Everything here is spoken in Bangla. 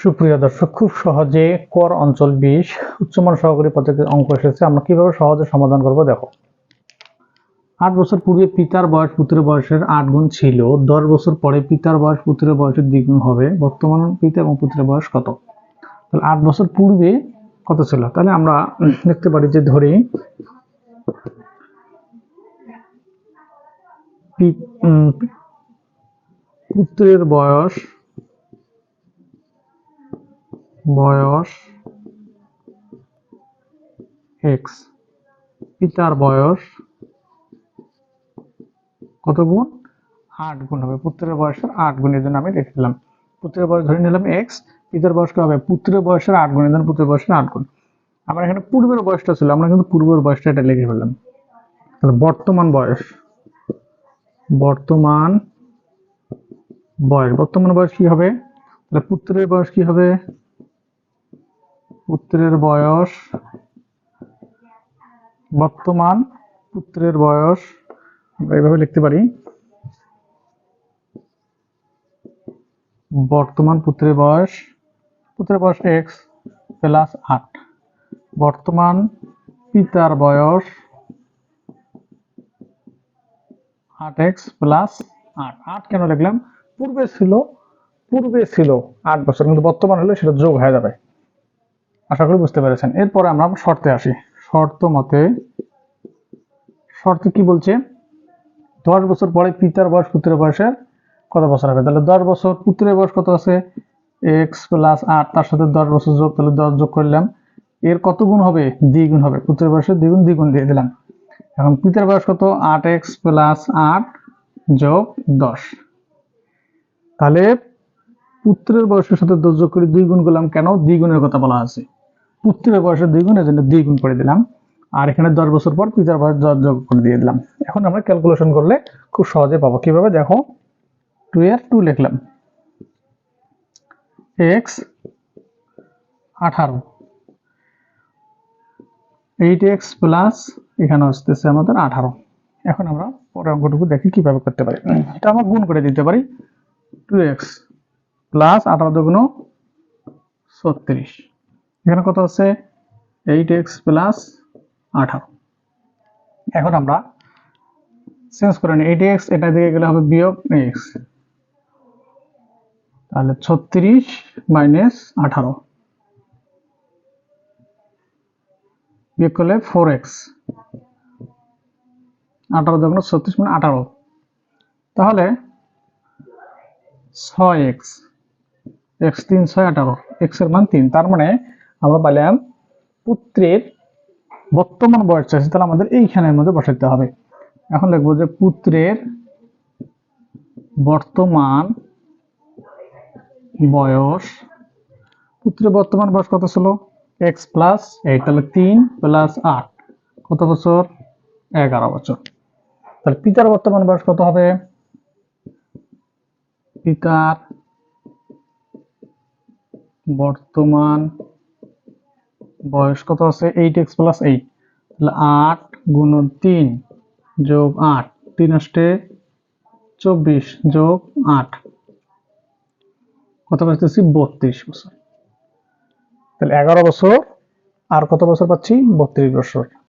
সুপ্রিয় দর্শক, খুব সহজে কর অঞ্চল বিশ উচ্চমান সহকারী পদ্ধতির অঙ্ক এসেছে, আমরা কীভাবে সহজে সমাধান করব দেখো। আট বছর পূর্বে পিতার বয়স পুত্রের বয়সের আট গুণ ছিল, দশ বছর পরে পিতার বয়স পুত্রের বয়সের দ্বিগুণ হবে, বর্তমান পিতা এবং পুত্রের বয়স কত? তাহলে আট বছর পূর্বে কত ছিল? তাহলে আমরা দেখতে পারি যে ধরি পুত্রের বয়স বয়স এক্স পিতার বয়স কত গুণ? আট গুণ হবে। পুত্রের বয়সের আট গুণের জন্য আমি রেখে দিলাম। পুত্রের বয়স ধরে নিলাম এক্স পিতার বয়স হবে? পুত্রের বয়সের আট গুণের জন্য পুত্রের বয়সের আট গুণ। আমার এখানে পূর্বের বয়সটা ছিল, আমরা কিন্তু পূর্বের বয়সটা এটা লিখে ফেললাম। তাহলে বর্তমান বয়স। বর্তমান বয়স। বর্তমান বয়স কি হবে? তাহলে পুত্রের বয়স কি হবে? পুত্রের বয়স, বর্তমান পুত্রের বয়স, আমরা এইভাবে লিখতে পারি। বর্তমান পুত্রের বয়স পুত্রের বয়স এক্স প্লাস আট। বর্তমান পিতার বয়স আট এক্স প্লাস আট। আট কেন লিখলাম? পূর্বে ছিল পূর্বে ছিল আট বছর, কিন্তু বর্তমান হলে সেটা যোগ হয়ে যাবে। আশা করি বুঝতে পেরেছেন। এরপরে আমরা শর্তে আসি। শর্ত মতে, শর্তে কি বলছে? দশ বছর পরে পিতার বয়স পুত্রের বয়সের কত বছর হবে? তাহলে দশ বছর পুত্রের বয়স কত আছে? এক্স প্লাস আট, তার সাথে দশ বছর যোগ, তাহলে দশ যোগ করলাম। এর কত গুণ হবে? দ্বিগুণ হবে। পুত্রের বয়সের দ্বিগুণ দ্বিগুণ দিয়ে দিলাম। এখন পিতার বয়স কত? আট এক্স প্লাস আট যোগ দশ। তাহলে পুত্রের বয়সের সাথে দশ যোগ করে দুই গুণ করলাম কেন? দ্বিগুণের কথা বলা আছে। পুত্রের বয়সের দুই গুণ এর জন্য দুই গুণ করে দিলাম। আর এখানে দশ বছর পর পিতার বয়স দশ যোগ করে দিয়ে দিলাম। এখন আমরা ক্যালকুলেশন করলে খুব সহজে পাবো। কীভাবে? দেখো টু এর টু লিখলাম। এক্স আঠারো। এইট এক্স প্লাস এখানে আসতেছে আমাদের আঠারো। এখন আমরা পরের অঙ্কটুকু দেখি কীভাবে করতে পারি। এটা আমরা গুণ করে দিতে পারি। টু এক্স প্লাস আঠারো দুগুণ ছত্রিশ। এখানে কত আছে? এইট এক্স প্লাস আঠারো। এখন আমরা চেঞ্জ করে নিই। এইট এক্স, এটা দিকে গেলে হবে বিয়োগ এক্স। তাহলে ছত্রিশ মাইনাস আঠারো। বিয়োগ করলে ফোর এক্স। আঠারো যখন ছত্রিশ মানে আঠারো। তাহলে ছয় এক্স। এক্স তিন, ছয় আঠারো। এক্সের মান তিন। তার মানে আমরা পাইলাম পুত্রের বর্তমান বয়স চাইছে তাহলে আমাদের এইখানের মধ্যে বসাইতে হবে। এখন লিখব যে পুত্রের বর্তমান বয়স, পুত্রের বর্তমান বয়স কত ছিল? এক্স প্লাস এইট তাহলে তিন প্লাস আট, কত বছর? এগারো বছর। তাহলে পিতার বর্তমান বয়স কত হবে? পিতার বর্তমান বয়স কত আছে? এইট এক্স প্লাস এইট তাহলে আট গুণ তিন যোগ আট, তিন অষ্টে চব্বিশ যোগ আট। কত পাচ্ছি বত্রিশ বছর। তাহলে এগারো বছর, আর কত বছর পাচ্ছি? বত্রিশ বছর।